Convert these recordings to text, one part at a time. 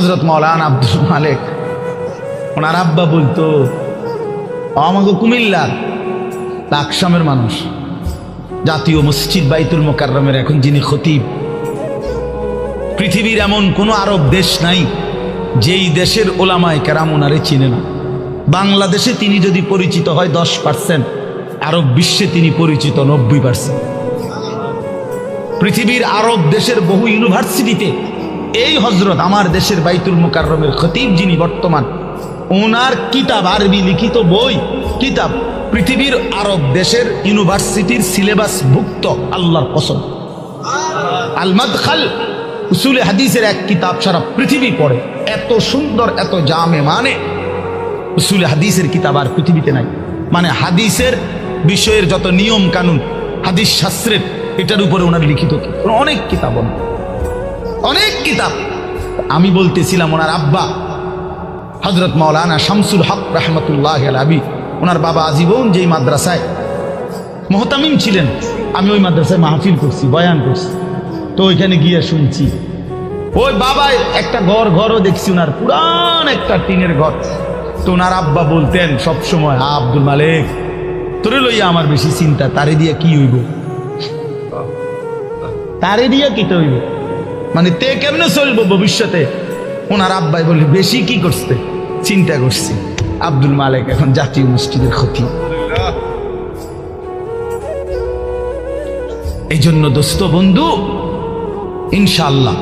হজরত মৌলান আব্দুল মালিক। ওনার আব্বা বলতো আমাকে কুমিল্লার লাকসামের মানুষ। জাতীয় মসজিদ বাইতুল মোকাররমের এখন যিনি খতিব। পৃথিবীর এমন কোনো আরব দেশ নাই, যেই দেশের ওলামায় কেরাম ওনারে চিনে না। বাংলাদেশে তিনি যদি পরিচিত হয় দশ পার্সেন্ট, আরব বিশ্বে তিনি পরিচিত নব্বই পার্সেন্ট। পৃথিবীর আরব দেশের বহু ইউনিভার্সিটিতে এই হজরত আমার দেশের বাইতুল মোকাররমের খতিব যিনি বর্তমান ওনার কিতাব আরবি লিখিত বই, কিতাব পৃথিবীর আরব দেশের ইউনিভার্সিটির সিলেবাস ভুক্ত, আল্লাহর কসম। আলমাদ খাল উসুলে হাদিসের এক কিতাব সারা পৃথিবী পড়ে, এত সুন্দর, এত জামে মানে। উসুলে হাদিসের কিতাব আর পৃথিবীতে নাই। মানে হাদিসের বিষয়ের যত নিয়ম কানুন হাদিস শাস্ত্রের এটার উপরে ওনার লিখিত অনেক কিতাব ওনার। অনেক কিতাব। আমি বলতেছিলাম ওনার আব্বা হজরত মাওলানা শামসুল হক রহমতুল্লাহ আবি ওনার বাবা আজীবন যেই মাদ্রাসায় মোহতামিম ছিলেন, আমি ওই মাদ্রাসায় মাহফিল করছি, বয়ান করছি। তো ওইখানে গিয়ে শুনছি, ওই বাবা একটা ঘর, ঘরও দেখছি ওনার, পুরান একটা টিনের ঘর। তো ওনার আব্বা বলতেন সব সময় আব্দুল মালিক, তোরে লইয়া আমার বেশি চিন্তা, তারে দিয়া কি হইব? তারে দিয়া কিতে হইব? মানে তে কেমনে চলবো ভবিষ্যতে? ওনার আব্বাই বলে বেশি কি করছে? চিন্তা করছি। আব্দুল মালিক এখন জাতীয় মসজিদের ক্ষতি। এই জন্য দোস্ত বন্ধু ইনশাল্লাহ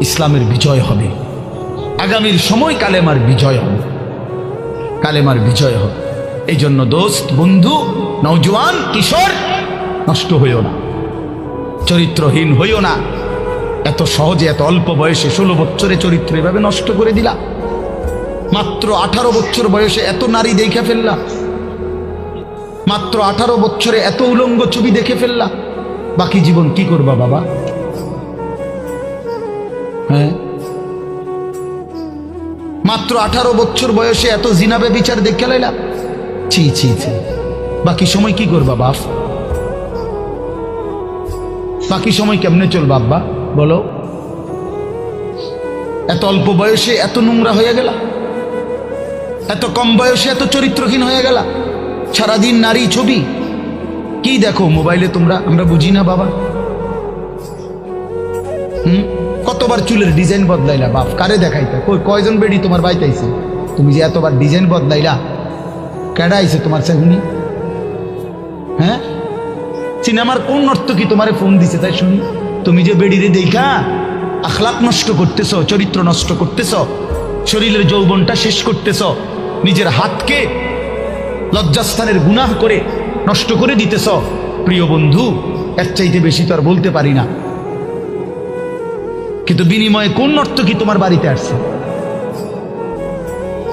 ইসলামের বিজয় হবে। আগামীর সময় কালেমার বিজয় হবে। কালেমার বিজয় হবে। এই জন্য দোস্ত বন্ধু নৌজওয়ান কিশোর, নষ্ট হইও না। চরিত্রহীন হইও না। এত সহজে, এত অল্প বয়সে ষোলো বছরে চরিত্র এভাবে নষ্ট করে দিলা? মাত্র আঠারো বছর বয়সে এত নারী দেখে ফেললা? মাত্র আঠারো বছরে এত উলঙ্গ ছবি দেখে ফেললা? বাকি জীবন কি করবা বাবা? হ্যাঁ? মাত্র আঠারো বছর বয়সে এত জিনাবে বিচার দেখে লাইলা? ছি ছি ছি। বাকি সময় কি করবা বাপ? বাকি সময় কেমনে চলবা আব্বা? বলো। এত অল্প বয়সে এত নোংরা হয়ে গেল? এত কম বয়সে এত চরিত্রহীন হয়ে গেল? সারাদিন নারী ছবি? কি দেখো মোবাইলে তোমরা? আমরা বুঝি না বাবা। হুম? কতবার চুলের ডিজাইন বদলাইলা বাপ? কারে দেখাইতা? কই, কয়জন বেডি তোমার বাইতে আইছে তুমি যে এতবার ডিজাইন বদলাইলা, কেডা আইছে তোমার সেগুনি হ্যাঁ? সিনেমার কোন নর্তকী তোমারে ফোন দিছে তাই শুনি? তুমি যে বেডিরে দেখা আখলাক নষ্ট করতেছ, চরিত্র নষ্ট করতেছ, শরীরের যৌবনটা শেষ করতেছ, নিজের হাতকে লজ্জাস্থানের গুনাহ করে নষ্ট করে দিতেছ, প্রিয় বন্ধু, এর চাইতে বেশি তো আর বলতে পারি না। কিন্তু বিনিময়ে কোন নর্তকী তোমার বাড়িতে আসছে?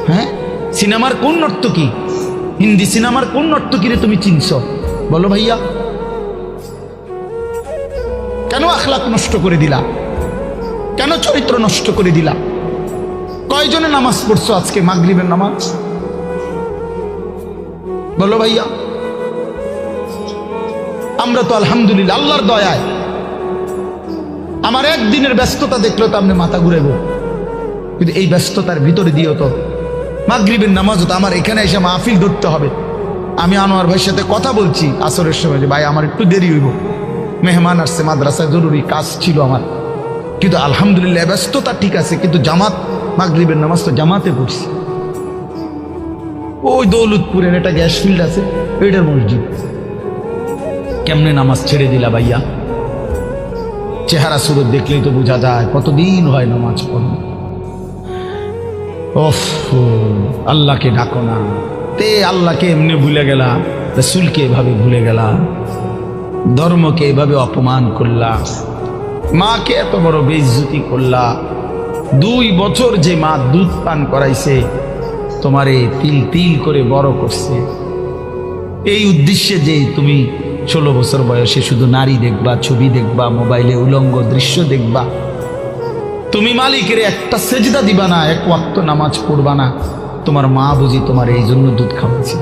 হ্যাঁ? সিনেমার কোন নর্তকী হিন্দি সিনেমার কোন নর্তকীরে তুমি চিনছ? বলো ভাইয়া। কেন আখলাক নষ্ট করে দিলা? কেন চরিত্র নষ্ট করে দিলা? কয়জনে নামাজ পড়ছো আজকে মাগরিবের নামাজ? বলো ভাইয়া। আমরা তো আলহামদুলিল্লাহ, আল্লাহর দয়ায়। আমার একদিনের ব্যস্ততা দেখলেও তো আপনি মাথা ঘুরেব কিন্তু এই ব্যস্ততার ভিতরে দিয়েও তো মাগরিবের নামাজও তো আমার এখানে এসে মাহফিল ধরতে হবে। আমি আনোয়ার ভাইয়ের সাথে কথা বলছি আসরের সময় যে, ভাই, আমার একটু দেরি হইব। মেহমান আসছে, মাদ্রাসায় জরুরি কাজ ছিল আমার। কিন্তু আলহামদুলিল্লাহ ব্যস্ততা ঠিক আছে, কিন্তু জামাত, মাগরিবের নামাজ তো জামাতে পড়ছি। ওই দৌলতপুরের একটা গ্যাস ফিল্ড আছে, ওইটার মসজিদ। কেমনে নামাজ ছেড়ে দিলা ভাইয়া? চেহারা সুরত দেখলেই তো বোঝা যায়, কতদিন হয় নামাজ পড়ো। ওফ আল্লাহকে ডাকো না। তে আল্লাহকে এমনি ভুলে গেলা, রসুলকে এভাবে ভুলে গেলা। ধর্মকে এভাবে অপমান করলা। মাকে এত বড় বেইজ্জতি করলা। দুই বছর যে মা দুধ পান করাইছে, তোমারে তিল তিল করে বড় করছে। এই উদ্দেশ্যে যে তুমি ষোলো বছর বয়সে শুধু নারী দেখবা, ছবি দেখবা, মোবাইলে উলঙ্গ দৃশ্য দেখবা। তুমি মালিকের একটা সেজদা দিবা না, এক ওয়াক্ত নামাজ পড়বা না। তোমার মা বুঝি তোমার এই জন্য দুধ খাওয়াচ্ছে।